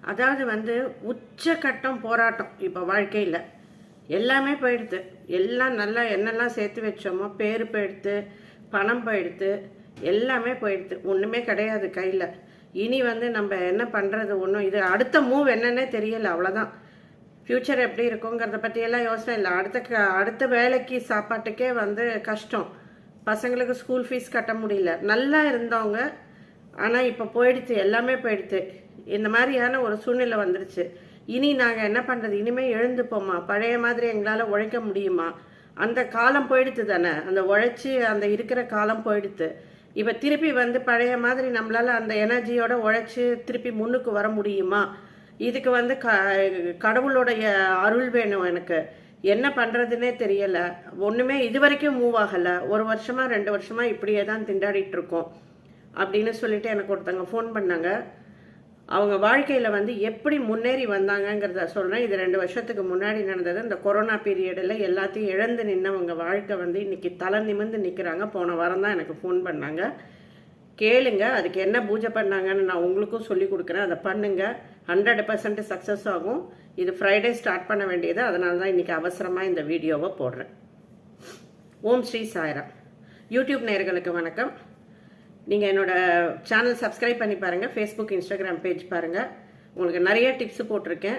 அதாவது வந்து உச்சக்கட்டம் போராட்டம் இப்போ வாழ்க்கையில். எல்லாமே போயிடுது. எல்லாம் நல்லா என்னெல்லாம் சேர்த்து வச்சோமோ பேர் போயிடுத்து பணம் போயிடுத்து எல்லாமே போயிடுது. ஒன்றுமே கிடையாது கையில். இனி வந்து நம்ம என்ன பண்ணுறது ஒன்றும் இது அடுத்த மூவ் என்னன்னே தெரியலை அவ்வளோதான் ஃப்யூச்சர் எப்படி இருக்குங்கிறத பற்றியெல்லாம் யோசனை இல்லை. அடுத்த க- அடுத்த வேலைக்கு சாப்பாட்டுக்கே வந்து கஷ்டம். பசங்களுக்கு ஸ்கூல் ஃபீஸ் கட்ட முடியல. நல்லா இருந்தவங்க ஆனால் இப்போ போயிடுச்சு. எல்லாமே போயிடுது இந்த மாதிரியான ஒரு சூழ்நிலை வந்துருச்சு. இனி நாங்கள் என்ன பண்ணுறது இனிமேல் எழுந்துப்போமா பழைய மாதிரி எங்களால் உழைக்க முடியுமா? அந்த காலம் போயிடுத்து தானே. அந்த உழைச்சி அந்த இருக்கிற காலம் போயிடுத்து. இப்போ திருப்பி வந்து பழைய மாதிரி நம்மளால் அந்த எனர்ஜியோட உழைச்சி திருப்பி முன்னுக்கு வர முடியுமா? இதுக்கு வந்து க கடவுளுடைய அருள் வேணும் எனக்கு. என்ன பண்ணுறதுனே தெரியலை. ஒன்றுமே இது வரைக்கும் மூவ் ஆகலை. ஒரு வருஷமாக ரெண்டு வருஷமாக இப்படியே தான் திண்டாடிட்டு இருக்கோம். அப்படின்னு சொல்லிட்டு எனக்கு ஒருத்தங்க ஃபோன் பண்ணாங்க. அவங்க வாழ்க்கையில் வந்து எப்படி முன்னேறி வந்தாங்கங்கிறத சொல்கிறேன் இது ரெண்டு வருஷத்துக்கு முன்னாடி நடந்தது. இந்த கொரோனா பீரியடில் எல்லாத்தையும் இழந்து நின்னவங்க வாழ்க்கை வந்து இன்றைக்கி தலை நிமிர்ந்து நிற்கிறாங்க போன வாரம் தான் எனக்கு ஃபோன் பண்ணாங்க. கேளுங்க அதுக்கு என்ன பூஜை பண்ணாங்கன்னு நான் உங்களுக்கும் சொல்லி கொடுக்குறேன். அதை பண்ணுங்க. ஹண்ட்ரட் பர்சன்ட் சக்ஸஸ் ஆகும். இது ஃப்ரைடே ஸ்டார்ட் பண்ண வேண்டியது. அதனால தான் இன்றைக்கி அவசரமாக இந்த வீடியோவை போடுறேன். ஓம் ஸ்ரீ சாய்ரா யூடியூப் நேயர்களுக்கு வணக்கம். நீங்கள் என்னோட சேனல் சப்ஸ்கிரைப் பண்ணி பாருங்கள் ஃபேஸ்புக் இன்ஸ்டாகிராம் பேஜ் பாருங்கள் உங்களுக்கு நிறைய டிப்ஸ் போட்டிருக்கேன்.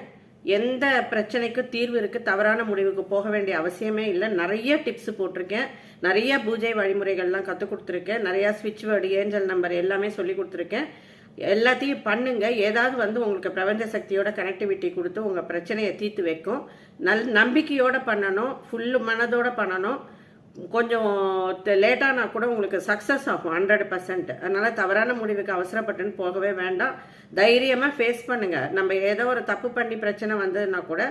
எந்த பிரச்சனைக்கும் தீர்வு இருக்குது தவறான முடிவுக்கு போக வேண்டிய அவசியமே இல்லை. நிறைய டிப்ஸ் போட்டிருக்கேன். நிறைய பூஜை வழிமுறைகள்லாம் கற்றுக் கொடுத்துருக்கேன். நிறையா ஸ்விட்ச் வேர்டு ஏஞ்சல் நம்பர் எல்லாமே சொல்லி கொடுத்துருக்கேன். எல்லாத்தையும் பண்ணுங்க. ஏதாவது வந்து உங்களுக்கு பிரபஞ்ச சக்தியோட கனெக்டிவிட்டி கொடுத்து உங்கள் பிரச்சனையை தீர்த்து வைக்கும். நல் நம்பிக்கையோடு பண்ணணும். ஃபுல்லு மனதோடு பண்ணணும். கொஞ்சம் லேட்டானா கூட உங்களுக்கு சக்ஸஸ் ஆகும் ஹண்ட்ரட் பர்சன்ட் அதனால் தவறான முடிவுக்கு அவசரப்பட்டுன்னு போகவே வேண்டாம். தைரியமாக ஃபேஸ் பண்ணுங்கள் நம்ம ஏதோ ஒரு தப்பு பண்ணி பிரச்சனை வந்ததுன்னா கூட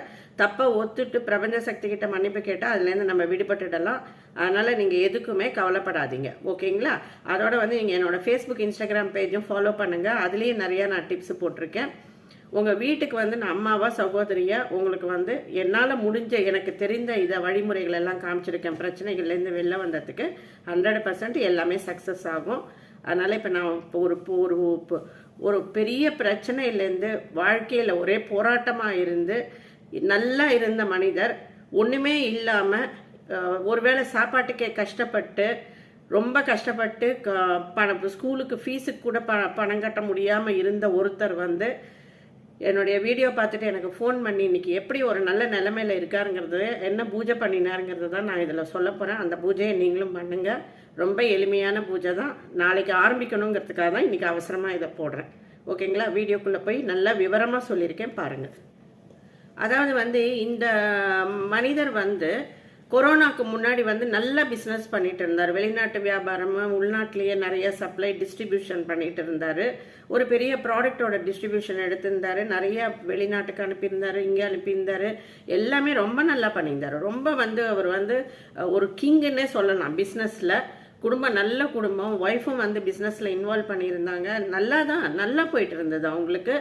தப்பை ஒத்துட்டு பிரபஞ்ச சக்தி கிட்ட மன்னிப்பு கேட்டால் அதுலேருந்து நம்ம விடுபட்டுடலாம். அதனால் நீங்கள் எதுக்குமே கவலைப்படாதீங்க. ஓகேங்களா? அதோட வந்து நீங்கள் என்னோடய ஃபேஸ்புக் இன்ஸ்டாகிராம் பேஜும் ஃபாலோ பண்ணுங்கள் அதுலேயும் நிறையா நான் டிப்ஸ் போட்டிருக்கேன். உங்கள் வீட்டுக்கு வந்து நான் அம்மாவா சகோதரியா உங்களுக்கு வந்து என்னால் முடிஞ்ச எனக்கு தெரிந்த இதை வழிமுறைகள் எல்லாம் காமிச்சிருக்கேன். பிரச்சனைகள்லேருந்து வெளில வந்ததுக்கு ஹண்ட்ரட் பர்சன்ட் எல்லாமே சக்ஸஸ் ஆகும். அதனால் இப்போ நான் இப்போ ஒரு இப்போ ஒரு இப்போ ஒரு பெரிய பிரச்சனையிலேருந்து வாழ்க்கையில் ஒரே போராட்டமாக இருந்து நல்லா இருந்த மனிதர் ஒன்றுமே இல்லாமல் ஒருவேளை சாப்பாட்டுக்கே கஷ்டப்பட்டு ரொம்ப கஷ்டப்பட்டு க- பணம் ஸ்கூலுக்கு ஃபீஸுக்கு கூட ப பணம் கட்ட முடியாமல் இருந்த ஒருத்தர் வந்து என்னுடைய வீடியோ பார்த்துட்டு எனக்கு ஃபோன் பண்ணி இன்னைக்கு எப்படி ஒரு நல்ல நிலமையில இருக்காருங்கிறது என்ன பூஜை பண்ணினாருங்கிறது தான் நான் இதில் சொல்ல போகிறேன் அந்த பூஜையை நீங்களும் பண்ணுங்க. ரொம்ப எளிமையான பூஜை தான். நாளைக்கு ஆரம்பிக்கணுங்கிறதுக்காக தான் இன்றைக்கி அவசரமாக இதை போடுறேன். ஓகேங்களா? வீடியோக்குள்ளே போய் நல்லா விவரமாக சொல்லியிருக்கேன் பாருங்கள் அதாவது வந்து இந்த மனிதர் வந்து கொரோனாக்கு முன்னாடி வந்து நல்ல பிஸ்னஸ் பண்ணிட்டு இருந்தார். வெளிநாட்டு வியாபாரமும் உள்நாட்டிலேயே நிறைய சப்ளை டிஸ்ட்ரிபியூஷன் பண்ணிட்டு இருந்தார். ஒரு பெரிய ப்ராடக்டோட டிஸ்ட்ரிபியூஷன் எடுத்திருந்தார். நிறைய வெளிநாட்டுக்கு அனுப்பியிருந்தாரு இங்கே அனுப்பியிருந்தாரு. எல்லாமே ரொம்ப நல்லா பண்ணியிருந்தாரு. ரொம்ப வந்து அவர் வந்து ஒரு கிங்குன்னே சொல்லலாம் பிஸ்னஸில் குடும்பம் நல்ல குடும்பம். ஒய்ஃபும் வந்து பிஸ்னஸில் இன்வால்வ் பண்ணியிருந்தாங்க. நல்லா தான் நல்லா போயிட்டு இருந்தது அவங்களுக்கு.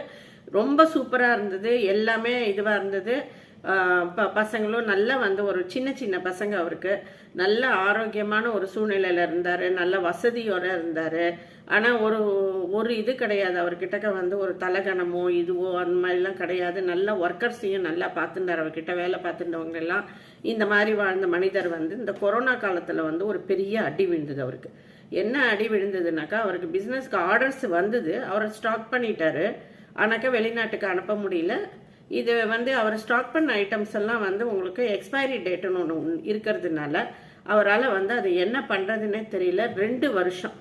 ரொம்ப சூப்பராக இருந்தது. எல்லாமே இதுவாக இருந்தது. ப- பசங்களும் நல்லா வந்து ஒரு சின்ன சின்ன பசங்க அவருக்கு. நல்ல ஆரோக்கியமான ஒரு சூழ்நிலையில் இருந்தார். நல்ல வசதியோடு இருந்தார். ஆனால் ஒரு ஒரு இது கிடையாது. அவர்கிட்டக்க வந்து ஒரு தலகணமோ இதுவோ அந்த மாதிரிலாம் கிடையாது. நல்ல ஒர்க்கர்ஸையும் நல்லா பார்த்துட்டார் அவர்கிட்ட வேலை பார்த்துட்டவங்க எல்லாம் இந்த மாதிரி வாழ்ந்த மனிதர் வந்து இந்த கொரோனா காலத்தில் வந்து ஒரு பெரிய அடி விழுந்தது அவருக்கு. என்ன அடி விழுந்ததுனாக்கா அவருக்கு பிஸ்னஸ்க்கு ஆர்டர்ஸ் வந்தது. அவர் ஸ்டாக் பண்ணிட்டாரு. ஆனாக்கா வெளிநாட்டுக்கு அனுப்ப முடியல. இது வந்து அவர் ஸ்டாக் பண்ண ஐட்டம்ஸ் எல்லாம் வந்து உங்களுக்கு எக்ஸ்பைரி டேட்டுன்னு ஒன்று இருக்கிறதுனால அவரால் வந்து அது என்ன பண்ணுறதுன்னே தெரியல. ரெண்டு வருஷம்.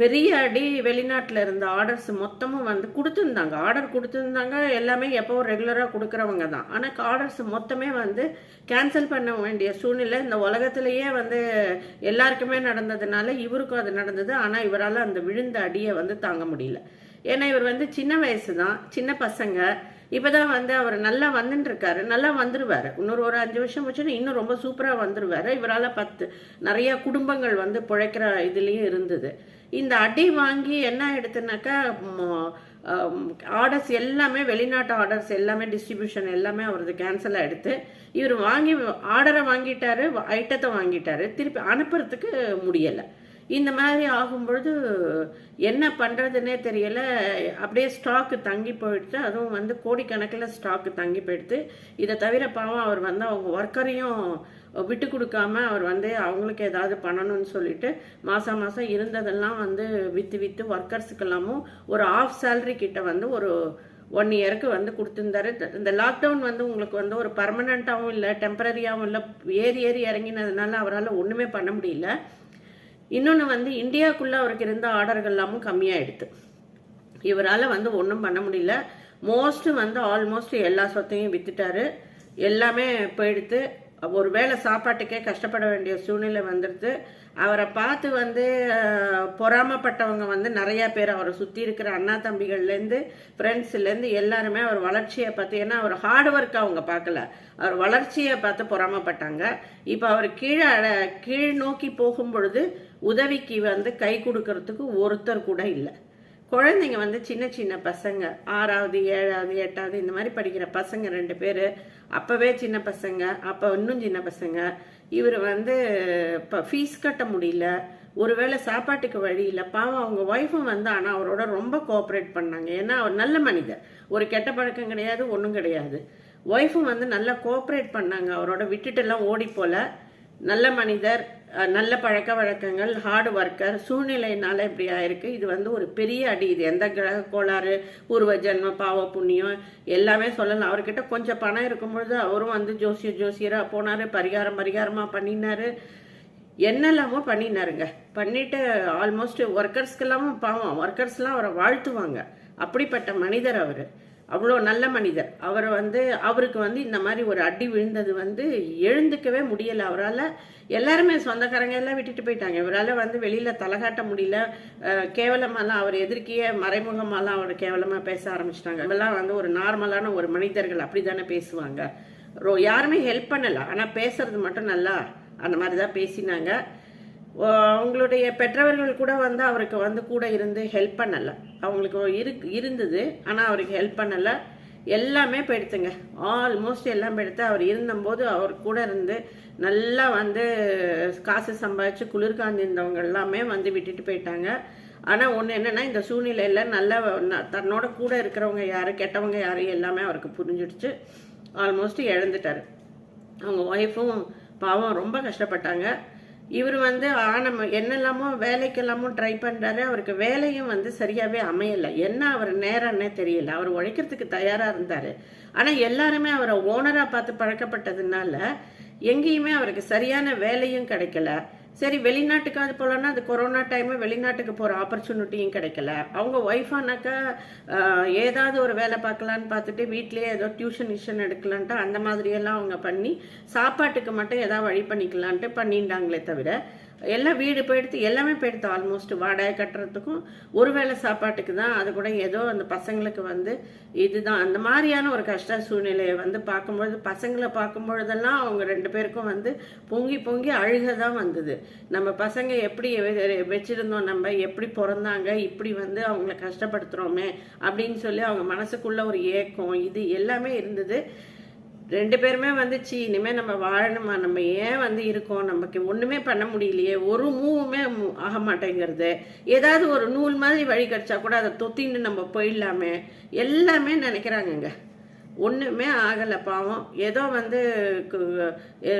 பெரிய அடி வெளிநாட்டில் இருந்த ஆர்டர்ஸ் மொத்தமும் வந்து கொடுத்துருந்தாங்க. ஆர்டர் கொடுத்துருந்தாங்க. எல்லாமே எப்போவும் ரெகுலராக கொடுக்குறவங்க தான். ஆனால் ஆர்டர்ஸ் மொத்தமே வந்து கேன்சல் பண்ண வேண்டிய சூழ்நிலை இந்த உலகத்திலேயே வந்து எல்லாருக்குமே நடந்ததுனால இவருக்கும் அது நடந்தது. ஆனால் இவரால் அந்த விழுந்த அடியை வந்து தாங்க முடியல. ஏன்னா இவர் வந்து சின்ன வயசு தான். சின்ன பசங்க. இப்பதான் வந்து அவர் நல்லா வந்துட்டு இருக்காரு நல்லா வந்துருவாரு. இன்னொரு ஒரு அஞ்சு வருஷம் வச்சுன்னா இன்னும் ரொம்ப சூப்பராக வந்துருவாரு. இவரால் பத்து நிறைய குடும்பங்கள் வந்து பிழைக்கிற இதுலேயும் இருந்தது. இந்த அடி வாங்கி என்ன எடுத்துனாக்கா ஆர்டர்ஸ் எல்லாமே வெளிநாட்டு ஆர்டர்ஸ் எல்லாமே டிஸ்ட்ரிபியூஷன் எல்லாமே அவரது கேன்சல் ஆகிடுத்து இவர் வாங்கி ஆர்டரை வாங்கிட்டாரு ஐட்டத்தை வாங்கிட்டாரு. திருப்பி அனுப்புறதுக்கு முடியலை. இந்த மாதிரி ஆகும்பொழுது என்ன பண்ணுறதுனே தெரியல. அப்படியே ஸ்டாக்கு தங்கி போயிடுச்சு. அதுவும் வந்து கோடிக்கணக்கில் ஸ்டாக்கு தங்கி போயிடுது இதை தவிர பாவம் அவர் வந்து அவங்க ஒர்க்கரையும் விட்டு கொடுக்காம அவர் வந்து அவங்களுக்கு ஏதாவது பண்ணணும்னு சொல்லிட்டு மாதம் மாதம் இருந்ததெல்லாம் வந்து விற்று விற்று ஒர்க்கர்ஸுக்கெல்லாமும் ஒரு ஆஃப் சேலரி கிட்ட வந்து ஒரு ஒன் இயருக்கு வந்து கொடுத்துருந்தாரு. இந்த லாக்டவுன் வந்து உங்களுக்கு வந்து ஒரு பர்மனண்ட்டாகவும் இல்லை டெம்பரரியாகவும் இல்லை ஏறி ஏறி இறங்கினதுனால அவரால் ஒன்றுமே பண்ண முடியல. இன்னொன்று வந்து இந்தியாவுக்குள்ளே அவருக்கு இருந்த ஆர்டர்கள் எல்லாமும் கம்மியாயிடுது இவரால் வந்து ஒன்றும் பண்ண முடியல. மோஸ்ட் வந்து ஆல்மோஸ்ட் எல்லா சொத்தையும் வித்துட்டாரு. எல்லாமே போயிடுத்து. ஒரு வேளை சாப்பாட்டுக்கே கஷ்டப்பட வேண்டிய சூழ்நிலை வந்துடுது அவரை பார்த்து வந்து பொறாமப்பட்டவங்க வந்து நிறையா பேர் அவரை சுற்றி இருக்கிற அண்ணா தம்பிகள்லேருந்து ஃப்ரெண்ட்ஸ்லேருந்து எல்லாருமே அவர் வளர்ச்சியை பார்த்து ஏன்னா அவர் ஹார்ட் ஒர்க் அவங்க பார்க்கல. அவர் வளர்ச்சியை பார்த்து பொறாமப்பட்டாங்க. இப்போ அவர் கீழே கீழ் நோக்கி போகும் பொழுது உதவிக்கு வந்து கை கொடுக்கறதுக்கு ஒருத்தர் கூட இல்லை. குழந்தைங்க வந்து சின்ன சின்ன பசங்க ஆறாவது ஏழாவது எட்டாவது இந்த மாதிரி படிக்கிற பசங்க ரெண்டு பேர் அப்போவே சின்ன பசங்க அப்போ இன்னும் சின்ன பசங்க இவர் வந்து இப்போ ஃபீஸ் கட்ட முடியல. ஒருவேளை சாப்பாட்டுக்கு வழி இல்லை. பாவம் அவங்க ஒய்ஃபும் வந்து ஆனால் அவரோட ரொம்ப கோஆப்ரேட் பண்ணாங்க. ஏன்னா அவர் நல்ல மனிதர். ஒரு கெட்ட பழக்கம் கிடையாது ஒன்றும் கிடையாது. ஒய்ஃபும் வந்து நல்லா கோஆப்ரேட் பண்ணாங்க. அவரோட விட்டுட்டெல்லாம் ஓடி போல. நல்ல மனிதர் நல்ல பழக்க வழக்கங்கள் ஹார்ட் ஒர்க்கர் சூழ்நிலையினால் இப்படி ஆயிருக்கு. இது வந்து ஒரு பெரிய அடி. இது எந்த கிரக கோளாறு பூர்வ ஜென்ம பாவ புண்ணியம் எல்லாமே சொல்லலாம். அவர்கிட்ட கொஞ்சம் பணம் இருக்கும்பொழுது அவரும் வந்து ஜோசியர் ஜோசியரா போனார். பரிகாரம் பரிகாரமாக பண்ணினாரு. என்னெல்லாமோ பண்ணினாருங்க. பண்ணிட்டு ஆல்மோஸ்ட் ஒர்க்கர்ஸ்க்கெல்லாமும் பாவம். ஒர்க்கர்ஸ்லாம் அவரை வாழ்த்துவாங்க. அப்படிப்பட்ட மனிதர் அவர். அவ்வளோ நல்ல மனிதர். அவர் வந்து அவருக்கு வந்து இந்த மாதிரி ஒரு அடி விழுந்தது வந்து எழுந்துக்கவே முடியல. அவரால் எல்லாருமே சொந்தக்காரங்க எல்லாம் விட்டுட்டு போயிட்டாங்க. இவரால் வந்து வெளியில் தலகாட்ட முடியல. கேவலமாலாம் அவர் எதிர்க்கியே மறைமுகமாலாம் அவர் கேவலமாக பேச ஆரம்பிச்சிட்டாங்க. இவெல்லாம் வந்து ஒரு நார்மலான ஒரு மனிதர்கள் அப்படி தானே பேசுவாங்க. ரோ யாருமே ஹெல்ப் பண்ணலை. ஆனால் பேசுறது மட்டும் நல்லா அந்த மாதிரி தான் பேசினாங்க. அவங்களுடைய பெற்றவர்கள் கூட வந்து அவருக்கு வந்து கூட இருந்து ஹெல்ப் பண்ணலை. அவங்களுக்கு இரு இருந்தது. ஆனால் அவருக்கு ஹெல்ப் பண்ணலை. எல்லாமே போயிடுத்துங்க ஆல்மோஸ்ட் எல்லாம் போயிடுத்து அவர் இருந்தபோது அவர் கூட இருந்து நல்லா வந்து காசு சம்பாதிச்சு குளிர்காந்து இருந்தவங்க எல்லாமே வந்து விட்டுட்டு போயிட்டாங்க. ஆனால் ஒன்று என்னென்னா இந்த சூழ்நிலையில் நல்ல தன்னோட கூட இருக்கிறவங்க யார் கெட்டவங்க யார் எல்லாமே அவருக்கு புரிஞ்சிடுச்சு. ஆல்மோஸ்ட் இழந்துட்டார் அவங்க ஒய்ஃபும் பாவம் ரொம்ப கஷ்டப்பட்டாங்க. இவர் வந்து ஆனம் என்னெல்லாமோ வேலைக்கெல்லாமோ ட்ரை பண்ணுறாரு அவருக்கு வேலையும் வந்து சரியாகவே அமையலை. என்ன அவர் நேரம்னே தெரியல. அவர் உழைக்கிறதுக்கு தயாராக இருந்தார். ஆனால் எல்லாருமே அவரை ஓனராக பார்த்து பழக்கப்பட்டதுனால எங்கேயுமே அவருக்கு சரியான வேலையும் கிடைக்கல. சரி வெளிநாட்டுக்காவது போகலன்னா அது கொரோனா டைமு வெளிநாட்டுக்கு போகிற ஆப்பர்ச்சுனிட்டியும் கிடைக்கல. அவங்க ஒய்ஃபானாக்கா ஏதாவது ஒரு வேலை பார்க்கலான்னு பார்த்துட்டு வீட்லேயே ஏதோ டியூஷன் இஷன் எடுக்கலான்ட்டு அந்த மாதிரியெல்லாம் அவங்க பண்ணி சாப்பாட்டுக்கு மட்டும் ஏதாவது வழி பண்ணிக்கலான்ட்டு பண்ணிட்டாங்களே தவிர எல்லாம் வீடு போயிடுத்து எல்லாமே போயிடுத்து ஆல்மோஸ்ட் வாடகை கட்டுறதுக்கும். ஒரு வேளை சாப்பாட்டுக்கு தான் அது கூட ஏதோ அந்த பசங்களுக்கு வந்து இதுதான். அந்த மாதிரியான ஒரு கஷ்ட சூழ்நிலையை வந்து பார்க்கும்பொழுது பசங்களை பார்க்கும்பொழுதெல்லாம் அவங்க ரெண்டு பேருக்கும் வந்து பொங்கி பொங்கி அழுக தான் வந்தது. நம்ம பசங்க எப்படி வச்சுருந்தோம் வச்சிருந்தோம் நம்ம எப்படி பிறந்தாங்க இப்படி வந்து அவங்கள கஷ்டப்படுத்துகிறோமே அப்படின்னு சொல்லி அவங்க மனசுக்குள்ள ஒரு ஏக்கம் இது எல்லாமே இருந்தது. ரெண்டு பேருமே வந்துச்சு இனிமே நம்ம வாழணுமா? நம்ம ஏன் வந்து இருக்கோம்? நமக்கு ஒண்ணுமே பண்ண முடியலையே. ஒரு மூவுமே ஆக மாட்டேங்கிறது. ஏதாவது ஒரு நூல் மாதிரி வழி கிடைச்சா கூட அதை தொத்தின்னு நம்ம போயிடலாமே. எல்லாமே நினைக்கிறாங்கங்க. ஒன்றுமே ஆகலை பாவம். ஏதோ வந்து கு-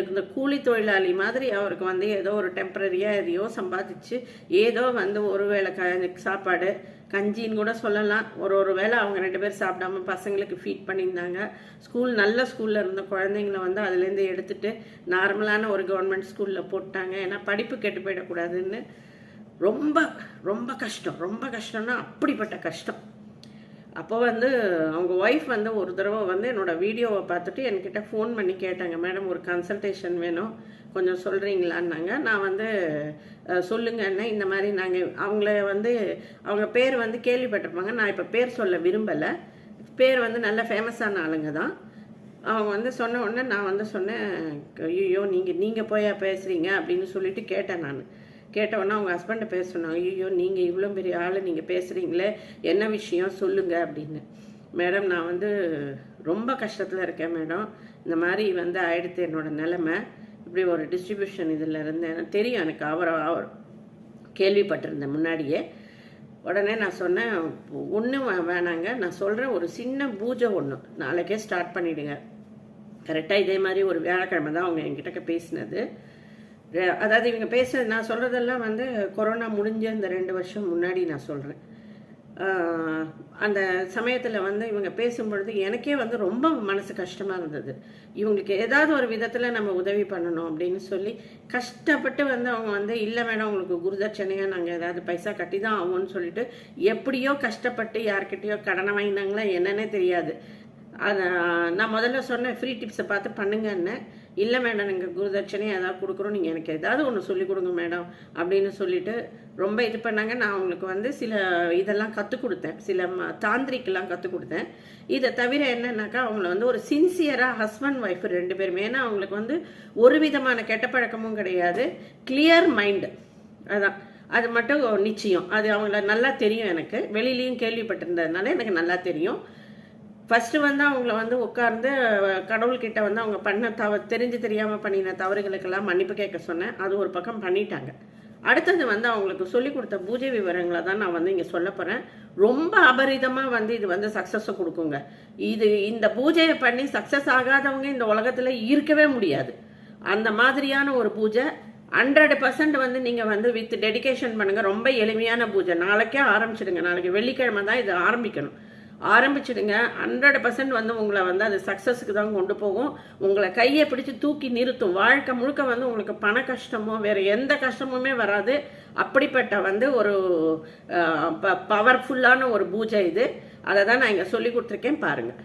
இந்த கூலி தொழிலாளி மாதிரி அவருக்கு வந்து ஏதோ ஒரு டெம்பரரியாக எதையோ சம்பாதிச்சு ஏதோ வந்து ஒரு வேளை க சாப்பாடு கஞ்சின்னு கூட சொல்லலாம். ஒரு ஒரு வேளை அவங்க ரெண்டு பேர் சாப்பிடாம பசங்களுக்கு ஃபீட் பண்ணியிருந்தாங்க. ஸ்கூல் நல்ல ஸ்கூலில் இருந்த குழந்தைங்கள வந்து அதுலேருந்து எடுத்துட்டு நார்மலான ஒரு கவர்மெண்ட் ஸ்கூலில் போட்டாங்க. ஏன்னா படிப்பு கெட்டு போயிடக்கூடாதுன்னு ரொம்ப ரொம்ப கஷ்டம். ரொம்ப கஷ்டம்னா அப்படிப்பட்ட கஷ்டம். அப்போ வந்து அவங்க ஒய்ஃப் வந்து ஒரு தடவை வந்து என்னோட வீடியோவை பார்த்துட்டு என்கிட்ட ஃபோன் பண்ணி கேட்டாங்க மேடம் ஒரு கன்சல்டேஷன் வேணும். கொஞ்சம் சொல்கிறீங்களான்னாங்க நான் வந்து அஹ், சொல்லுங்க என்ன இந்த மாதிரி நாங்கள் அவங்கள வந்து அவங்க பேர் வந்து கேள்விப்பட்டிருப்பாங்க. நான் இப்போ பேர் சொல்ல விரும்பலை. பேர் வந்து நல்ல ஃபேமஸான ஆளுங்க தான். அவங்க வந்து சொன்ன உடனே நான் வந்து சொன்னேன் ஐயோ நீங்கள் நீங்கள் போய் பேசுகிறீங்க அப்படின்னு சொல்லிட்டு கேட்டேன் நான். கேட்டவொன்னே அவங்க ஹஸ்பண்டை பேச சொன்னாங்க ஐயோ நீங்கள் இவ்வளோ பெரிய ஆள் நீங்கள் பேசுகிறீங்களே என்ன விஷயம் சொல்லுங்கள் அப்படின்னு. மேடம் நான் வந்து ரொம்ப கஷ்டத்தில் இருக்கேன் மேடம் இந்த மாதிரி வந்து ஆயிடுத்து என்னோட நிலமை. இப்படி ஒரு டிஸ்ட்ரிபியூஷன் இதில் இருந்தேன் தெரியும். எனக்கு அவர் அவர் கேள்விப்பட்டிருந்தேன் முன்னாடியே. உடனே நான் சொன்னேன் ஒன்றும் வேணாங்க. நான் சொல்கிறேன் ஒரு சின்ன பூஜை ஒன்று நாளைக்கே ஸ்டார்ட் பண்ணிவிடுங்க கரெக்டாக இதே மாதிரி ஒரு வியாழக்கிழமை தான் அவங்க என்கிட்ட பேசினது. அதாவது இவங்க பேச நான் சொல்கிறதெல்லாம் வந்து கொரோனா முடிஞ்ச இந்த ரெண்டு வருஷம் முன்னாடி நான் சொல்கிறேன் அந்த சமயத்தில் வந்து இவங்க பேசும்பொழுது எனக்கே வந்து ரொம்ப மனசு கஷ்டமாக இருந்தது. இவங்களுக்கு ஏதாவது ஒரு விதத்தில் நம்ம உதவி பண்ணணும் அப்படின்னு சொல்லி கஷ்டப்பட்டு வந்து அவங்க வந்து இல்லை மேடம் உங்களுக்கு குருதட்சணையாக நாங்கள் ஏதாவது பைசா கட்டி தான் ஆகும்னு சொல்லிட்டு எப்படியோ கஷ்டப்பட்டு யார்கிட்டயோ கடனை வாங்கினாங்களா என்னன்னே தெரியாது. அதை நான் முதல்ல சொன்னேன் ஃப்ரீ டிப்ஸை பார்த்து பண்ணுங்கன்னு இல்லை மேடம் நீங்கள் குருதட்சணை ஏதாவது கொடுக்குறோம் நீங்கள் எனக்கு ஏதாவது ஒன்று சொல்லிக் கொடுங்க மேடம் அப்படின்னு சொல்லிட்டு ரொம்ப இது பண்ணாங்க. நான் அவங்களுக்கு வந்து சில இதெல்லாம் கற்றுக் கொடுத்தேன். சில ம- தாந்திரிக்கெல்லாம் கற்றுக் கொடுத்தேன். இதை தவிர என்னன்னாக்கா அவங்கள வந்து ஒரு சின்சியராக ஹஸ்பண்ட் ஒய்ஃப் ரெண்டு பேருமே. ஏன்னா அவங்களுக்கு வந்து ஒரு விதமான கெட்ட பழக்கமும் கிடையாது. கிளியர் மைண்டு அதான். அது மட்டும் நிச்சயம். அது அவங்கள நல்லா தெரியும் எனக்கு. வெளியிலையும் கேள்விப்பட்டிருந்ததுனால எனக்கு நல்லா தெரியும். ஃபஸ்ட்டு வந்து அவங்கள வந்து உட்கார்ந்து கடவுள்கிட்ட வந்து அவங்க பண்ண தவ தெரிஞ்சு தெரியாமல் பண்ணின தவறுகளுக்கெல்லாம் மன்னிப்பு கேட்க சொன்னேன். அது ஒரு பக்கம் பண்ணிட்டாங்க. அடுத்தது வந்து அவங்களுக்கு சொல்லி கொடுத்த பூஜை விவரங்களை தான் நான் வந்து இங்கே சொல்ல போகிறேன் ரொம்ப அபரிதமாக வந்து இது வந்து சக்ஸஸை கொடுக்குங்க. இது இந்த பூஜையை பண்ணி சக்ஸஸ் ஆகாதவங்க இந்த உலகத்தில் இருக்கவே முடியாது. அந்த மாதிரியான ஒரு பூஜை ஹண்ட்ரட் பர்சன்ட் வந்து நீங்கள் வந்து வித் டெடிகேஷன் பண்ணுங்கள் ரொம்ப எளிமையான பூஜை. நாளைக்கே ஆரம்பிச்சிடுங்க. நாளைக்கு வெள்ளிக்கிழமை தான் இது ஆரம்பிக்கணும். ஆரம்பிச்சிடுங்க. ஹண்ட்ரட் பர்சன்ட் வந்து உங்களை வந்து அது சக்ஸஸுக்கு தான் கொண்டு போகும். உங்களை கையை பிடிச்சி தூக்கி நிறுத்தும். வாழ்க்கை முழுக்க வந்து உங்களுக்கு பண கஷ்டமோ வேறு எந்த கஷ்டமுமே வராது. அப்படிப்பட்ட வந்து ஒரு ப பவர்ஃபுல்லான ஒரு பூஜை இது. அதை தான் நான் இங்கே சொல்லி கொடுத்துருக்கேன். பாருங்கள்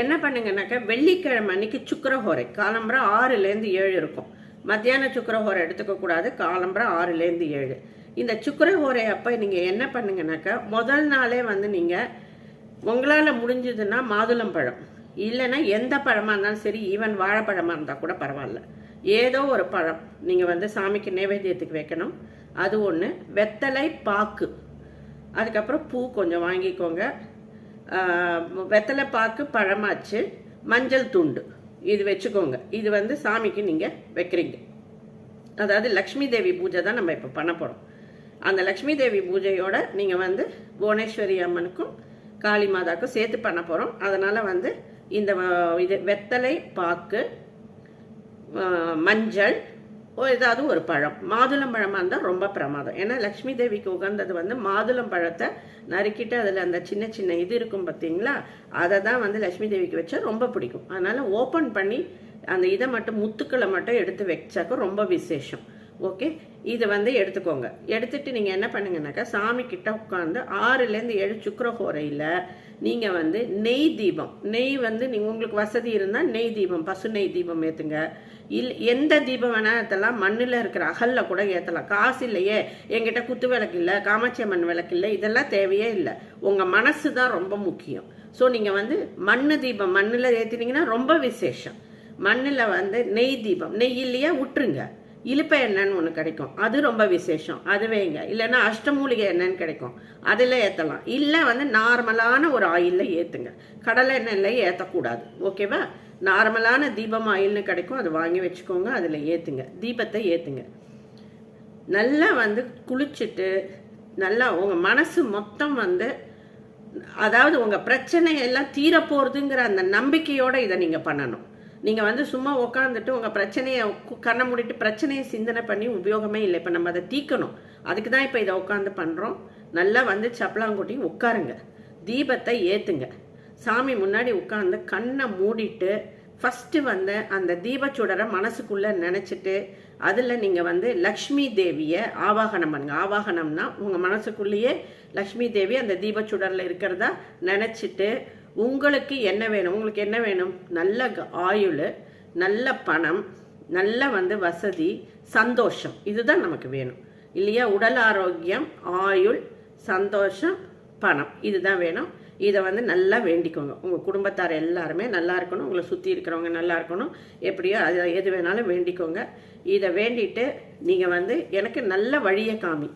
என்ன பண்ணுங்கன்னாக்கா வெள்ளிக்கிழமை அன்னைக்கு சுக்கரஹோரை. காலம்பரம் ஆறுலேருந்து ஏழு இருக்கும். மத்தியான சுக்கரஹோரை எடுத்துக்கக்கூடாது. காலம்பரம் ஆறுலேருந்து ஏழு. இந்த சுக்கரஹோரை அப்போ நீங்கள் என்ன பண்ணுங்கனாக்கா முதல் நாளே வந்து நீங்கள் உங்களால் முடிஞ்சதுன்னா மாதுளம்பழம் இல்லைன்னா எந்த பழமாக இருந்தாலும் சரி ஈவன் வாழைப்பழமாக இருந்தால் கூட பரவாயில்ல. ஏதோ ஒரு பழம் நீங்கள் வந்து சாமிக்கு நைவேத்தியத்துக்கு வைக்கணும். அது ஒன்று வெத்தலை பாக்கு. அதுக்கப்புறம் பூ கொஞ்சம் வாங்கிக்கோங்க. வெத்தலை பாக்கு பழமாச்சு மஞ்சள் துண்டு. இது வச்சுக்கோங்க. இது வந்து சாமிக்கு நீங்கள் வைக்கிறீங்க. அதாவது லக்ஷ்மி தேவி பூஜை தான் நம்ம இப்போ பண்ண போகிறோம் அந்த லக்ஷ்மி தேவி பூஜையோட நீங்கள் வந்து புவனேஸ்வரி அம்மனுக்கும் காளி மாதாவுக்கும் சேர்த்து பண்ண போகிறோம் அதனால் வந்து இந்த இது வெத்தலை பாக்கு மஞ்சள் ஓ ஏதாவது ஒரு பழம். மாதுளம் பழமாக இருந்தால் ரொம்ப பிரமாதம். ஏன்னா லக்ஷ்மி தேவிக்கு உகந்தது வந்து மாதுளம் பழத்தை நறுக்கிட்டு அதில் அந்த சின்ன சின்ன இது இருக்கும் பார்த்தீங்களா அதை தான் வந்து லக்ஷ்மி தேவிக்கு வச்சா ரொம்ப பிடிக்கும். அதனால் ஓப்பன் பண்ணி அந்த இதை மட்டும் முத்துக்களை மட்டும் எடுத்து வச்சாக்க ரொம்ப விசேஷம். ஓகே? இதை வந்து எடுத்துக்கோங்க. எடுத்துட்டு நீங்கள் என்ன பண்ணுங்கனாக்கா சாமி கிட்ட உட்காந்து ஆறுலேருந்து ஏழு சுக்கரஹோரையில் நீங்கள் வந்து நெய் தீபம் நெய் வந்து நீங்கள் உங்களுக்கு வசதி இருந்தால் நெய் தீபம் பசு நெய் தீபம் ஏற்றுங்க இல் எந்த தீபம் வேணால் ஏற்றலாம் மண்ணில் இருக்கிற அகலில் கூட ஏற்றலாம் காசு இல்லையே என்கிட்ட குத்து விளக்கு இல்லை காமாட்சி அம்மன் விளக்கு இல்லை இதெல்லாம் தேவையே இல்லை. உங்கள் மனசு தான் ரொம்ப முக்கியம். ஸோ நீங்கள் வந்து மண்ணு தீபம் மண்ணில் ஏற்றினீங்கன்னா ரொம்ப விசேஷம். மண்ணில் வந்து நெய் தீபம் நெய் இல்லையா விட்டுருங்க இலுப்பை எண்ணெய்னு ஒன்று கிடைக்கும். அது ரொம்ப விசேஷம். அது வைங்க. இல்லைன்னா அஷ்டமூலிகை எண்ணெய்னு கிடைக்கும். அதில் ஏற்றலாம் இல்லை வந்து நார்மலான ஒரு ஆயிலில் ஏற்றுங்க கடலை எண்ணெயில் ஏற்றக்கூடாது ஓகேவா? நார்மலான தீபம் ஆயில்னு கிடைக்கும். அது வாங்கி வச்சுக்கோங்க. அதில் ஏற்றுங்க தீபத்தை ஏற்றுங்க நல்லா வந்து குளிச்சுட்டு நல்லா உங்கள் மனசு மொத்தம் வந்து அதாவது உங்கள் பிரச்சனையெல்லாம் தீரப்போகிறதுங்கிற அந்த நம்பிக்கையோடு இதை நீங்கள் பண்ணணும். நீங்கள் வந்து சும்மா உட்காந்துட்டு உங்கள் பிரச்சனையை கண்ணை மூடிட்டு பிரச்சனையை சிந்தனை பண்ணி உபயோகமே இல்லை. இப்போ நம்ம அதை தீக்கணும். அதுக்கு தான் இப்போ இதை உட்காந்து பண்ணுறோம் நல்லா வந்து சப்பலாங்குட்டி உட்காருங்க. தீபத்தை ஏற்றுங்க சாமி முன்னாடி உட்காந்து கண்ணை மூடிட்டு ஃபஸ்ட்டு வந்து அந்த தீபச்சுடரை மனசுக்குள்ளே நினச்சிட்டு அதில் நீங்கள் வந்து லக்ஷ்மி தேவியை ஆவாகனம் பண்ணுங்க. ஆவாகனம்னா உங்கள் மனசுக்குள்ளேயே லக்ஷ்மி தேவி அந்த தீபச்சுடரில் இருக்கிறதா நினச்சிட்டு உங்களுக்கு என்ன வேணும்? உங்களுக்கு என்ன வேணும்? நல்ல க- ஆயுள் நல்ல பணம் நல்ல வந்து வசதி சந்தோஷம். இதுதான் நமக்கு வேணும். இல்லையா? உடல் ஆரோக்கியம் ஆயுள் சந்தோஷம் பணம். இதுதான் வேணும். இதை வந்து நல்லா வேண்டிக்கோங்க. உங்கள் குடும்பத்தார் எல்லாருமே நல்லா இருக்கணும். உங்களை சுற்றி இருக்கிறவங்க நல்லா இருக்கணும். எப்படியோ அது எது வேணாலும் வேண்டிக்கோங்க. இதை வேண்டிட்டு நீங்கள் வந்து எனக்கு நல்ல வழியை காமி.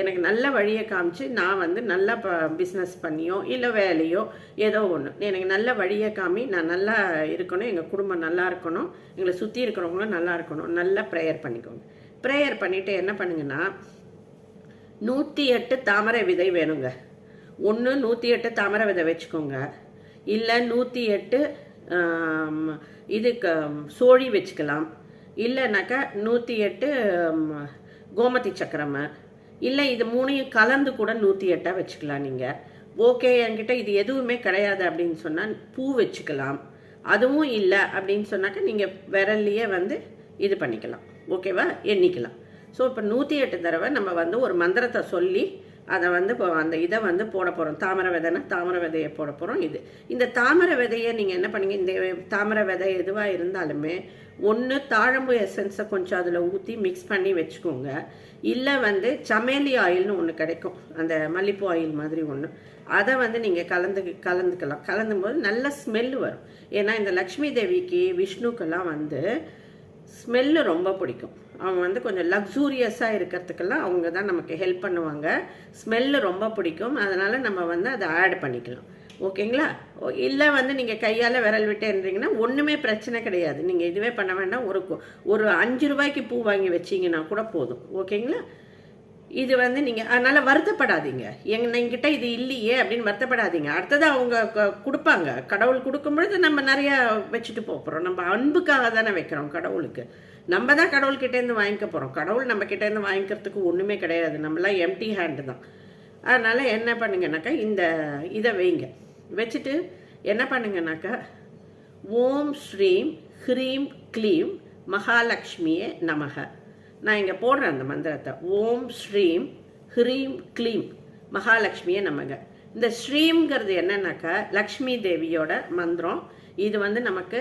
எனக்கு நல்ல வழியை காமிச்சு நான் வந்து நல்லா ப பிஸ்னஸ் பண்ணியோ இல்லை வேலையோ ஏதோ ஒன்று எனக்கு நல்ல வழியை காமி நான் நல்லா இருக்கணும் எங்கள் குடும்பம் நல்லா இருக்கணும் எங்களை சுற்றி இருக்கிறவங்களும் நல்லா இருக்கணும். நல்லா ப்ரேயர் பண்ணிக்கோங்க. ப்ரேயர் பண்ணிவிட்டு என்ன பண்ணுங்கன்னா நூற்றி எட்டு தாமரை விதை வேணுங்க. ஒன்று நூற்றி எட்டு தாமரை விதை வச்சுக்கோங்க. இல்லை நூற்றி எட்டு இதுக்கு இது சோழி வச்சுக்கலாம். இல்லைனாக்கா நூற்றி எட்டு கோமதி சக்கரமை இல்லை இது மூணையும் கலந்து கூட நூற்றி எட்டாக வச்சுக்கலாம் நீங்கள் ஓகே என்கிட்ட இது எதுவுமே கிடையாது அப்படின்னு சொன்னால் பூ வச்சுக்கலாம். அதுவும் இல்லை அப்படின்னு சொன்னாக்கா நீங்கள் விரல்லையே வந்து இது பண்ணிக்கலாம். ஓகேவா? எண்ணிக்கலாம். ஸோ இப்போ நூற்றி எட்டு தடவை நம்ம வந்து ஒரு மந்திரத்தை சொல்லி அதை வந்து இப்போ அந்த இதை வந்து போட போகிறோம் தாமரை விதைன்னா தாமரை விதையை போட போகிறோம் இது இந்த தாமரை விதையை நீங்கள் என்ன பண்ணீங்க? இந்த தாமரை விதை எதுவாக இருந்தாலுமே ஒன்று தாழம்பு எசன்ஸை கொஞ்சம் அதில் ஊற்றி மிக்ஸ் பண்ணி வச்சுக்கோங்க. இல்லை வந்து சமேலி ஆயில்னு ஒன்று கிடைக்கும். அந்த மல்லிப்பூ ஆயில் மாதிரி ஒன்று அதை வந்து நீங்கள் கலந்து கலந்துக்கலாம். கலந்தும் போது நல்ல ஸ்மெல் வரும். ஏன்னா இந்த லக்ஷ்மி தேவிக்கு விஷ்ணுக்கெல்லாம் வந்து ஸ்மெல்லு ரொம்ப பிடிக்கும். அவங்க வந்து கொஞ்சம் லக்ஸூரியஸாக இருக்கிறதுக்கெல்லாம் அவங்க தான் நமக்கு ஹெல்ப் பண்ணுவாங்க. ஸ்மெல்லு ரொம்ப பிடிக்கும். அதனால் நம்ம வந்து அதை ஆட் பண்ணிக்கலாம். ஓகேங்களா? ஓ- இல்லை வந்து நீங்கள் கையால் விரல் விட்டேன்றீங்கன்னா ஒன்றுமே பிரச்சனை கிடையாது. நீங்கள் இதுவே பண்ண வேண்டாம். ஒரு ஒரு அஞ்சு ரூபாய்க்கு பூ வாங்கி வச்சீங்கன்னா கூட போதும். ஓகேங்களா? இது வந்து நீங்கள் அதனால் வருத்தப்படாதீங்க. எங்க என்கிட்ட இது இல்லையே அப்படின்னு வருத்தப்படாதீங்க. அடுத்தது அவங்க க- கொடுப்பாங்க. கடவுள் கொடுக்கும் பொழுது நம்ம நிறையா வச்சுட்டு போக போகிறோம் நம்ம அன்புக்காக தானே வைக்கிறோம் கடவுளுக்கு. நம்ம தான் கடவுள்கிட்டேருந்து வாங்கிக்க போகிறோம் கடவுள் நம்ம கிட்டேருந்து வாங்கிக்கிறதுக்கு ஒன்றுமே கிடையாது. நம்மளாம் எம்டி ஹேண்டு தான். அதனால் என்ன பண்ணுங்கனாக்கா இந்த இதை வைங்க. வச்சுட்டு என்ன பண்ணுங்கனாக்கா ஓம் ஸ்ரீம் ஹ்ரீம் க்ளீம் மகாலட்சுமியே நமக. நான் இங்கே போடுறேன் அந்த மந்திரத்தை. ஓம் ஸ்ரீம் ஹ்ரீம் க்ளீம். மகாலட்சுமியை நமக. இந்த ஸ்ரீம்ங்கிறது என்னன்னாக்கா லக்ஷ்மி தேவியோட மந்திரம். இது வந்து நமக்கு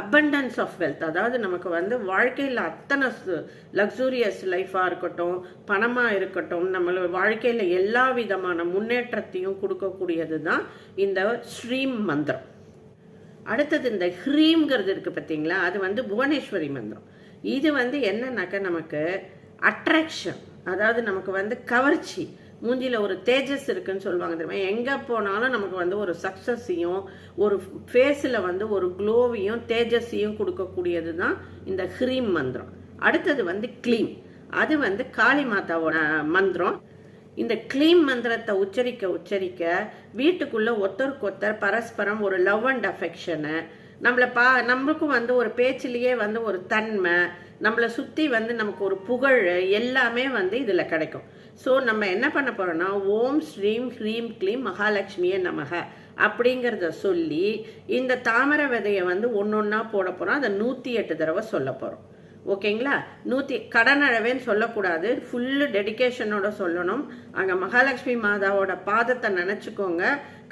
அபண்டன்ஸ் ஆஃப் வெல்த் அதாவது நமக்கு வந்து வாழ்க்கையில் அத்தனை லக்ஸூரியஸ் லைஃபாக இருக்கட்டும் பணமாக இருக்கட்டும் நம்மளோட வாழ்க்கையில் எல்லா விதமான முன்னேற்றத்தையும் கொடுக்கக்கூடியது தான் இந்த ஸ்ரீம் மந்திரம். அடுத்தது இந்த ஹ்ரீம்ங்கிறது இருக்குது பார்த்தீங்களா? அது வந்து புவனேஸ்வரி மந்திரம். இது வந்து என்னன்னாக்கா நமக்கு அட்ராக்ஷன் அதாவது நமக்கு வந்து கவர்ச்சி. மூஞ்சியில் ஒரு தேஜஸ் இருக்குன்னு சொல்லுவாங்க தெரியுமா? எங்கே போனாலும் நமக்கு வந்து ஒரு சக்ஸஸையும் ஒரு ஃபேஸில் வந்து ஒரு க்ளோவையும் தேஜஸையும் கொடுக்கக்கூடியது தான் இந்த ஹ்ரீம் மந்திரம். அடுத்தது வந்து க்ளீம் அது வந்து காளி மாதாவோட மந்திரம். இந்த க்ளீம் மந்திரத்தை உச்சரிக்க உச்சரிக்க வீட்டுக்குள்ளே ஒத்தருக்கொத்தர் பரஸ்பரம் ஒரு லவ் அண்ட் அஃபெக்ஷனு நம்மளை பா நம்மளுக்கும் வந்து ஒரு பேச்சிலேயே வந்து ஒரு தன்மை நம்மளை சுற்றி வந்து நமக்கு ஒரு புகழ் எல்லாமே வந்து இதில் கிடைக்கும். ஸோ நம்ம என்ன பண்ண போகிறோம்னா ஓம் ஸ்ரீம் ஹ்ரீம் க்ளீம் மகாலட்சுமியே நமக அப்படிங்கிறத சொல்லி இந்த தாமரை விதையை வந்து ஒன்று ஒன்றா போட போகிறோம் அதை நூற்றி எட்டு தடவை சொல்ல போகிறோம் ஓகேங்களா? நூற்றி கடனழவேன்னு சொல்லக்கூடாது. ஃபுல்லு டெடிகேஷனோட சொல்லணும். அங்கே மகாலட்சுமி மாதாவோட பாதத்தை நினச்சிக்கோங்க.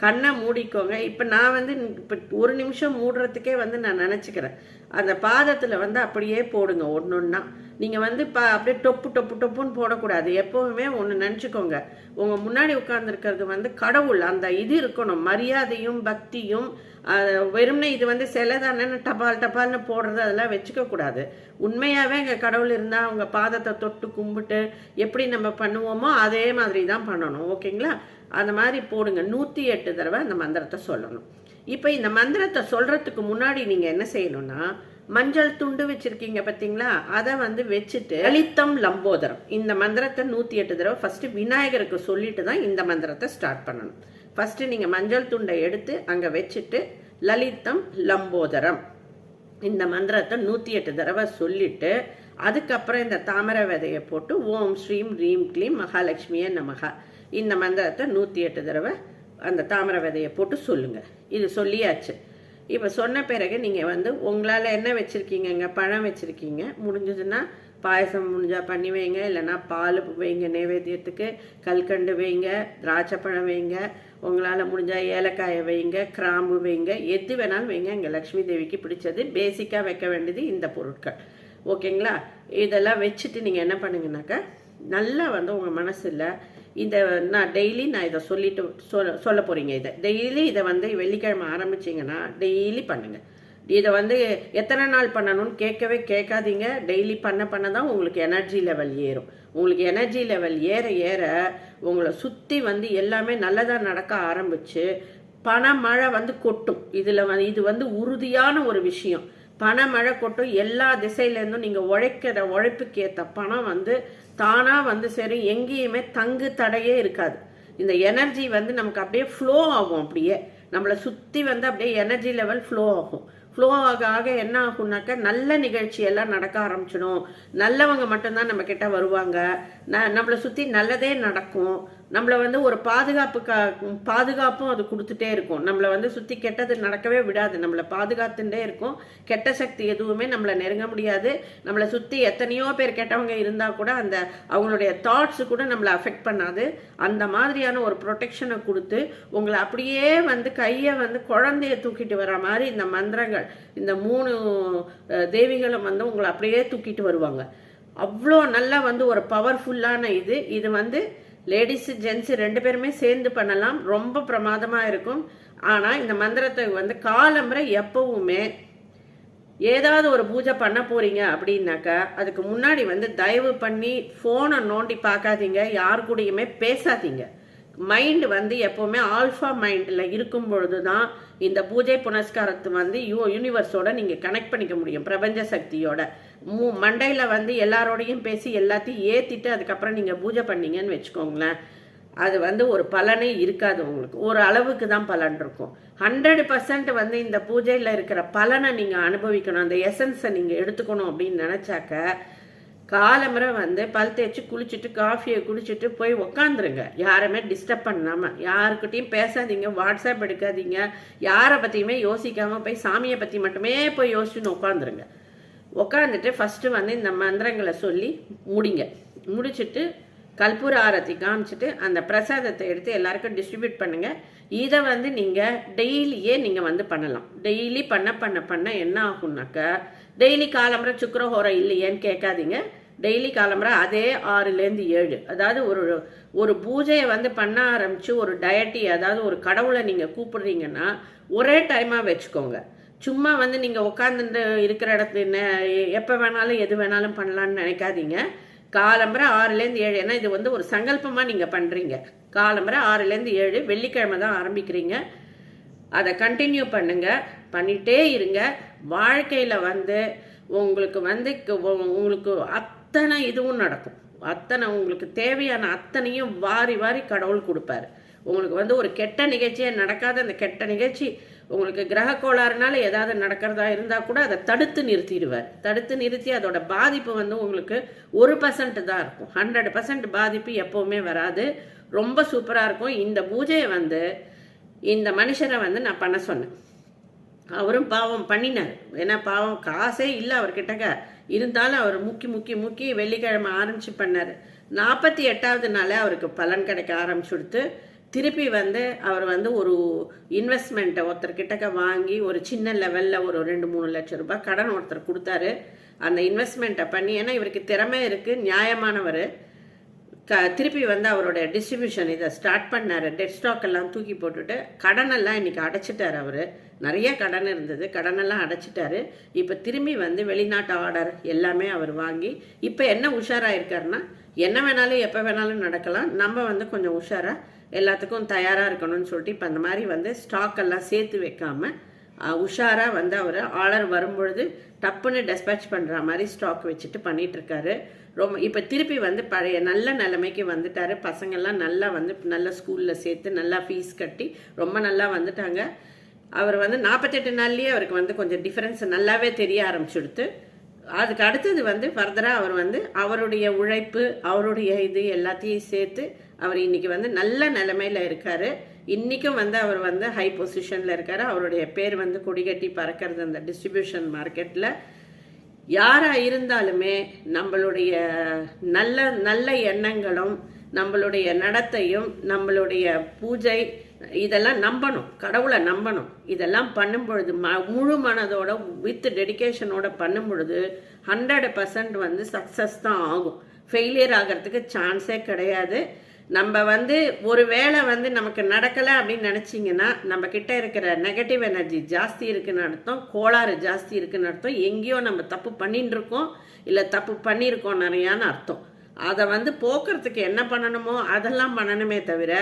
கண்ணை மூடிக்கோங்க. இப்போ நான் வந்து இப்போ ஒரு நிமிஷம் மூடுறதுக்கே வந்து நான் நினச்சிக்கிறேன். அந்த பாதத்தில் வந்து அப்படியே போடுங்க ஒன்று ஒன்றா நீங்கள் வந்து இப்போ அப்படியே டொப்பு டொப்பு டொப்புன்னு போடக்கூடாது. எப்போவுமே ஒன்று நினச்சிக்கோங்க. உங்கள் முன்னாடி உட்கார்ந்துருக்கிறது வந்து கடவுள். அந்த இது இருக்கணும். மரியாதையும் பக்தியும் வெறும்னே இது வந்து சிலை தானே டபால் டபால்னு போடுறது அதெல்லாம் வச்சுக்கக்கூடாது உண்மையாகவே எங்கள் கடவுள் இருந்தால் அவங்க பாதத்தை தொட்டு கும்பிட்டு எப்படி நம்ம பண்ணுவோமோ அதே மாதிரி தான் பண்ணணும். ஓகேங்களா? அந்த மாதிரி போடுங்க. நூற்றி எட்டு தடவை அந்த மந்திரத்தை சொல்லணும். இப்போ இந்த மந்திரத்தை சொல்கிறதுக்கு முன்னாடி நீங்கள் என்ன செய்யணும்னா மஞ்சள் துண்டு வச்சுருக்கீங்க பார்த்தீங்களா அதை வந்து வச்சுட்டு லலிதம் லம்போதரம். இந்த மந்திரத்தை நூற்றி எட்டு தடவை ஃபஸ்ட்டு விநாயகருக்கு சொல்லிட்டு தான் இந்த மந்திரத்தை ஸ்டார்ட் பண்ணணும். ஃபஸ்ட்டு நீங்கள் மஞ்சள் துண்டை எடுத்து அங்கே வச்சுட்டு லலிதம் லம்போதரம். இந்த மந்திரத்தை நூற்றி எட்டு தடவை சொல்லிட்டு அதுக்கப்புறம் இந்த தாமரை விதையை போட்டு ஓம் ஸ்ரீம் ரீம் க்ளீம் மகாலட்சுமியே நமகா. இந்த மந்திரத்தை நூற்றி எட்டு தடவை அந்த தாமரை விதையை போட்டு சொல்லுங்கள் இது சொல்லியாச்சு. இப்போ சொன்ன பிறகு நீங்கள் வந்து உங்களால் என்ன வச்சுருக்கீங்கங்க? பழம் வச்சுருக்கீங்க. முடிஞ்சதுன்னா பாயசம் முடிஞ்சால் பண்ணி வைங்க. இல்லைன்னா பால் வைங்க நைவேத்தியத்துக்கு கல்கண்டு வைங்க திராட்சை பழம் வைங்க உங்களால் முடிஞ்சால் ஏலக்காயை வைங்க கிராம்பு வைங்க எது வேணாலும் வைங்க. இங்கே லக்ஷ்மி தேவிக்கு பிடிச்சது பேசிக்காக வைக்க வேண்டியது இந்த பொருட்கள். ஓகேங்களா? இதெல்லாம் வச்சுட்டு நீங்கள் என்ன பண்ணுங்கனாக்கா நல்லா வந்து உங்கள் மனசில் இந்த நான் டெய்லி நான் இதை சொல்லிட்டு சொல்ல சொல்ல போகிறீங்க இதை. டெய்லி இதை வந்து வெள்ளிக்கிழமை ஆரம்பிச்சிங்கன்னா டெய்லி பண்ணுங்கள் இதை வந்து எத்தனை நாள் பண்ணணும்னு கேட்கவே கேட்காதீங்க. டெய்லி பண்ண பண்ண தான் உங்களுக்கு எனர்ஜி லெவல் ஏறும். உங்களுக்கு எனர்ஜி லெவல் ஏற ஏற உங்களை சுற்றி வந்து எல்லாமே நல்லதாக நடக்க ஆரம்பிச்சு பணமழை வந்து கொட்டும். இதில் வந்து இது வந்து உறுதியான ஒரு விஷயம். பணமழை கொட்டும் எல்லா திசையிலேருந்தும் நீங்கள் உழைக்கிற உழைப்புக்கு ஏற்ற பணம் வந்து தானாக வந்து சரி எங்கேயுமே தங்கு தடையே இருக்காது. இந்த எனர்ஜி வந்து நமக்கு அப்படியே ஃப்ளோ ஆகும் அப்படியே. நம்மளை சுற்றி வந்து அப்படியே எனர்ஜி லெவல் ஃப்ளோ ஆகும். ஃப்ளோ ஆக ஆக என்ன ஆகும்னாக்க நல்ல நிகழ்ச்சி எல்லாம் நடக்க ஆரம்பிச்சிடும். நல்லவங்க மட்டும்தான் நம்ம கிட்ட வருவாங்க. ந நம்மளை சுற்றி நல்லதே நடக்கும். நம்மளை வந்து ஒரு பாதுகாப்பு கா பாதுகாப்பும் அது கொடுத்துட்டே இருக்கும். நம்மளை வந்து சுற்றி கெட்டது நடக்கவே விடாது. நம்மளை பாதுகாத்துட்டே இருக்கும். கெட்ட சக்தி எதுவுமே நம்மளை நெருங்க முடியாது. நம்மளை சுற்றி எத்தனையோ பேர் கெட்டவங்க இருந்தால் கூட அந்த அவங்களுடைய தாட்ஸ் கூட நம்மளை அஃபெக்ட் பண்ணாது. அந்த மாதிரியான ஒரு ப்ரொடெக்ஷனை கொடுத்து உங்களை அப்படியே வந்து கையை வந்து குழந்தைய தூக்கிட்டு வர மாதிரி இந்த மந்திரங்கள் இந்த மூணு தேவிகளும் வந்து உங்களை அப்படியே தூக்கிட்டு வருவாங்க. அவ்வளோ நல்லா வந்து ஒரு பவர்ஃபுல்லான இது. இது வந்து லேடிஸு ஜென்ஸு ரெண்டு பேருமே சேர்ந்து பண்ணலாம். ரொம்ப பிரமாதமாக இருக்கும். ஆனால் இந்த மந்திரத்தை வந்து காலம்புரை எப்பவுமே ஏதாவது ஒரு பூஜை பண்ண போறீங்க அப்படின்னாக்கா அதுக்கு முன்னாடி வந்து தயவு பண்ணி ஃபோனை நோண்டி பார்க்காதீங்க. யார் கூடயுமே பேசாதீங்க. மைண்டு வந்து எப்போவுமே ஆல்ஃபா மைண்டில் இருக்கும் பொழுது தான் இந்த பூஜை புனஸ்காரத்தை வந்து யூ யூனிவர்ஸோட நீங்கள் கனெக்ட் பண்ணிக்க முடியும். பிரபஞ்ச சக்தியோட. மூ மண்டையில் வந்து எல்லாரோடையும் பேசி எல்லாத்தையும் ஏற்றிட்டு அதுக்கப்புறம் நீங்கள் பூஜை பண்ணீங்கன்னு வச்சுக்கோங்களேன். அது வந்து ஒரு பலனே இருக்காது உங்களுக்கு. ஒரு அளவுக்கு தான் பலன் இருக்கும். ஹண்ட்ரட் பர்சன்ட் வந்து இந்த பூஜையில் இருக்கிற பலனை நீங்கள் அனுபவிக்கணும். அந்த எசன்ஸை நீங்கள் எடுத்துக்கணும் அப்படின்னு நினச்சாக்க காலமுறை வந்து பல் தேய்ச்சி குளிச்சுட்டு காஃபியை குடிச்சிட்டு போய் உக்காந்துருங்க. யாருமே டிஸ்டர்ப் பண்ணாமல் யாருக்கிட்டையும் பேசாதீங்க வாட்ஸ்அப் எடுக்காதீங்க. யாரை பற்றியுமே யோசிக்காமல் போய் சாமியை பற்றி மட்டுமே போய் யோசிச்சுன்னு உட்காந்துருங்க உட்காந்துட்டு ஃபஸ்ட்டு வந்து இந்த மந்திரங்களை சொல்லி முடிங்க. முடிச்சுட்டு கல்பூர ஆரத்தி காமிச்சிட்டு அந்த பிரசாதத்தை எடுத்து எல்லாருக்கும் டிஸ்ட்ரிபியூட் பண்ணுங்கள் இதை வந்து நீங்கள் டெய்லியே நீங்கள் வந்து பண்ணலாம். டெய்லி பண்ண பண்ண பண்ண என்ன ஆகும்னாக்கா டெய்லி காலம்புரை சுக்கரஹோரம் இல்லையேன்னு கேட்காதீங்க. டெய்லி காலம்புரை அதே ஆறுலேருந்து ஏழு. அதாவது ஒரு ஒரு பூஜையை வந்து பண்ண ஆரம்பித்து ஒரு டயட்டி அதாவது ஒரு கடவுளை நீங்கள் கூப்பிடுறீங்கன்னா ஒரே டைமாக வச்சுக்கோங்க. சும்மா வந்து நீங்கள் உட்காந்துட்டு இருக்கிற இடத்துல எப்போ வேணாலும் எது வேணாலும் பண்ணலான்னு நினைக்காதீங்க. காலம்பரை ஆறுலேருந்து ஏழு ஏன்னா இது வந்து ஒரு சங்கல்பமாக நீங்கள் பண்ணுறீங்க காலம்பரை ஆறுலேருந்து ஏழு வெள்ளிக்கிழமை தான் ஆரம்பிக்கிறீங்க. அதை கண்டினியூ பண்ணுங்கள் பண்ணிகிட்டே இருங்க. வாழ்க்கையில் வந்து உங்களுக்கு வந்து உங்களுக்கு அத்தனை இதுவும் நடக்கும். அத்தனை உங்களுக்கு தேவையான அத்தனையும் வாரி வாரி கடவுள் கொடுப்பாரு. உங்களுக்கு வந்து ஒரு கெட்ட நிகழ்ச்சியே நடக்காத. அந்த கெட்ட நிகழ்ச்சி உங்களுக்கு கிரக கோளாறுனால ஏதாவது நடக்கிறதா இருந்தால் கூட அதை தடுத்து நிறுத்திடுவார். தடுத்து நிறுத்தி அதோட பாதிப்பு வந்து உங்களுக்கு ஒரு பர்சன்ட் தான் இருக்கும். ஹண்ட்ரட் பர்சன்ட் பாதிப்பு எப்போவுமே வராது. ரொம்ப சூப்பராக இருக்கும். இந்த பூஜையை வந்து இந்த மனுஷரை வந்து நான் பண்ண சொன்னேன். அவரும் பாவம் பண்ணினார். ஏன்னா பாவம் காசே இல்லை அவர்கிட்டக்க. இருந்தாலும் அவர் முக்கி முக்கி முக்கி வெள்ளிக்கிழமை ஆரம்பிச்சு பண்ணார். நாற்பத்தி எட்டாவது நாளே அவருக்கு பலன் கிடைக்க ஆரம்பிச்சுடுத்து திருப்பி வந்து அவர் வந்து ஒரு இன்வெஸ்ட்மெண்ட்டை ஒருத்தர்கிட்டக்க வாங்கி ஒரு சின்ன லெவலில் ஒரு ரெண்டு மூணு லட்சம் ரூபாய் கடன் ஒருத்தர் கொடுத்தாரு. அந்த இன்வெஸ்ட்மெண்ட்டை பண்ணி ஏன்னா இவருக்கு திறமை இருக்குது நியாயமானவர். க திருப்பி வந்து அவரோட டிஸ்ட்ரிபியூஷன் இதை ஸ்டார்ட் பண்ணார். டெட் ஸ்டாக் எல்லாம் தூக்கி போட்டுட்டு கடனெல்லாம் இன்னைக்கு அடைச்சிட்டார் அவர். நிறைய கடன் இருந்தது கடனெல்லாம் அடைச்சிட்டாரு. இப்போ திரும்பி வந்து வெளிநாட்டு ஆர்டர் எல்லாமே அவர் வாங்கி இப்போ என்ன உஷாராக இருக்காருன்னா என்ன வேணாலும் எப்போ வேணாலும் நடக்கலாம். நம்ம வந்து கொஞ்சம் உஷாராக எல்லாத்துக்கும் தயாராக இருக்கணும்னு சொல்லிட்டு இப்போ அந்த மாதிரி வந்து ஸ்டாக் எல்லாம் சேர்த்து வைக்காம உஷாராக வந்து அவர் ஆர்டர் வரும்பொழுது டப்புன்னு டெஸ்பேச் பண்ணுற மாதிரி ஸ்டாக் வச்சுட்டு பண்ணிகிட்ருக்காரு ரொம்ப இப்போ திருப்பி வந்து பழைய நல்ல நிலைமைக்கு வந்துட்டாரு. பசங்கள்லாம் நல்லா வந்து நல்ல ஸ்கூலில் சேர்த்து நல்லா ஃபீஸ் கட்டி ரொம்ப நல்லா வந்துட்டாங்க. அவர் வந்து நாற்பத்தெட்டு நாள்லேயே அவருக்கு வந்து கொஞ்சம் டிஃப்ரென்ஸ் நல்லாவே தெரிய ஆரம்பிச்சுடுத்து. அதுக்கு அடுத்தது வந்து ஃபர்தராக அவர் வந்து அவருடைய உழைப்பு அவருடைய இது எல்லாத்தையும் சேர்த்து அவர் இன்னைக்கு வந்து நல்ல நிலைமையில இருக்காரு. இன்றைக்கும் வந்து அவர் வந்து ஹை பொசிஷனில் இருக்கார். அவருடைய பேர் வந்து கொடிகட்டி பறக்கிறது அந்த டிஸ்ட்ரிபியூஷன் மார்க்கெட்டில் யாராக இருந்தாலுமே நம்மளுடைய நல்ல நல்ல எண்ணங்களும் நம்மளுடைய நடத்தையும் நம்மளுடைய பூஜை இதெல்லாம் நம்பணும் கடவுளை நம்பணும். இதெல்லாம் பண்ணும் பொழுது ம முழு மனதோட வித் டெடிகேஷனோட பண்ணும் பொழுது ஹண்ட்ரட் பர்சன்ட் வந்து சக்ஸஸ் தான் ஆகும். ஃபெயிலியர் ஆகிறதுக்கு சான்ஸே கிடையாது. நம்ம வந்து ஒரு வேளை வந்து நமக்கு நடக்கலை அப்படின்னு நினச்சிங்கன்னா நம்ம கிட்ட இருக்கிற நெகட்டிவ் எனர்ஜி ஜாஸ்தி இருக்குன்னு அர்த்தம் கோளாறு ஜாஸ்தி இருக்குன்னு அர்த்தம். எங்கேயோ நம்ம தப்பு பண்ணிட்டு இருக்கோம் இல்லை தப்பு பண்ணியிருக்கோம் நிறையான்னு அர்த்தம். அதை வந்து போக்குறதுக்கு என்ன பண்ணணுமோ அதெல்லாம் பண்ணணுமே தவிர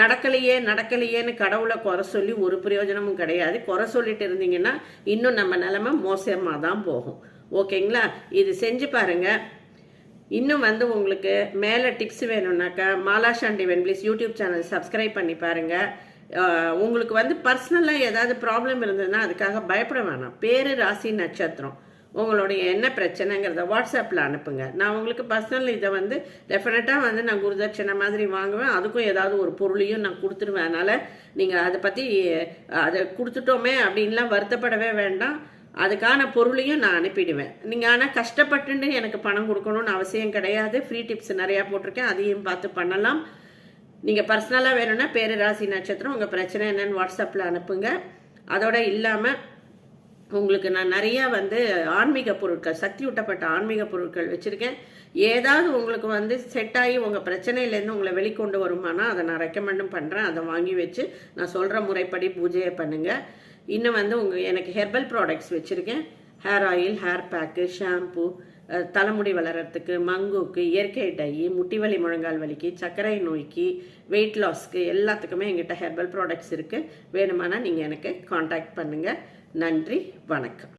நடக்கலையே நடக்கலையேன்னு கடவுளை குறை சொல்லி ஒரு பிரயோஜனமும் கிடையாது. குறை சொல்லிட்டு இருந்தீங்கன்னா இன்னும் நம்ம நிலமை மோசமாக தான் போகும். ஓகேங்களா? இது செஞ்சு பாருங்கள் இன்னும் வந்து உங்களுக்கு மேலே டிப்ஸ் வேணும்னாக்கா மாலா வென் வென்ப்ளீஸ் யூடியூப் சேனல் சப்ஸ்கிரைப் பண்ணி பாருங்கள் உங்களுக்கு வந்து பர்சனலாக ஏதாவது ப்ராப்ளம் இருந்ததுன்னா அதுக்காக பயப்பட வேணாம். பேர் ராசி நட்சத்திரம். உங்களுடைய என்ன பிரச்சனைங்கிறத வாட்ஸ்அப்பில் அனுப்புங்க. நான் உங்களுக்கு பர்சனல் இதை வந்து டெஃபினட்டாக வந்து நான் குருதட்சணை மாதிரி வாங்குவேன். அதுக்கும் ஏதாவது ஒரு பொருளையும் நான் கொடுத்துருவேன். அதனால் நீங்கள் அதை பற்றி அதை கொடுத்துட்டோமே அப்படின்லாம் வருத்தப்படவே வேண்டாம். அதுக்கான பொருளையும் நான் அனுப்பிடுவேன். நீங்கள் ஆனால் கஷ்டப்பட்டுன்னு எனக்கு பணம் கொடுக்கணும்னு அவசியம் கிடையாது. ஃப்ரீ டிப்ஸ் நிறையா போட்டிருக்கேன். அதையும் பார்த்து பண்ணலாம். நீங்கள் பர்சனலாக வேணும்னா பேரு ராசி நட்சத்திரம் உங்கள் பிரச்சனை என்னன்னு வாட்ஸ்அப்பில் அனுப்புங்க. அதோட இல்லாமல் உங்களுக்கு நான் நிறையா வந்து ஆன்மீக பொருட்கள் சக்தி ஊட்டப்பட்ட ஆன்மீக பொருட்கள் வச்சுருக்கேன். ஏதாவது உங்களுக்கு வந்து செட் ஆகி உங்கள் பிரச்சனையிலேருந்து உங்களை வெளிக்கொண்டு வருமானா அதை நான் ரெக்கமெண்டும் பண்ணுறேன் அதை வாங்கி வச்சு நான் சொல்கிற முறைப்படி பூஜையை பண்ணுங்கள் இன்னும் வந்து உங்கள் எனக்கு ஹெர்பல் ப்ராடக்ட்ஸ் வச்சுருக்கேன். Hair oil hair pack shampoo தலைமுடி வளர்கிறதுக்கு மங்குக்கு இயற்கை டை முட்டி வலி முழங்கால் வலிக்கு சர்க்கரை நோய்க்கு வெயிட் லாஸ்க்கு எல்லாத்துக்குமே எங்கிட்ட ஹெர்பல் ப்ராடக்ட்ஸ் இருக்குது வேணுமானா நீங்கள் எனக்கு காண்டாக்ட் பண்ணுங்கள் நன்றி வணக்கம்.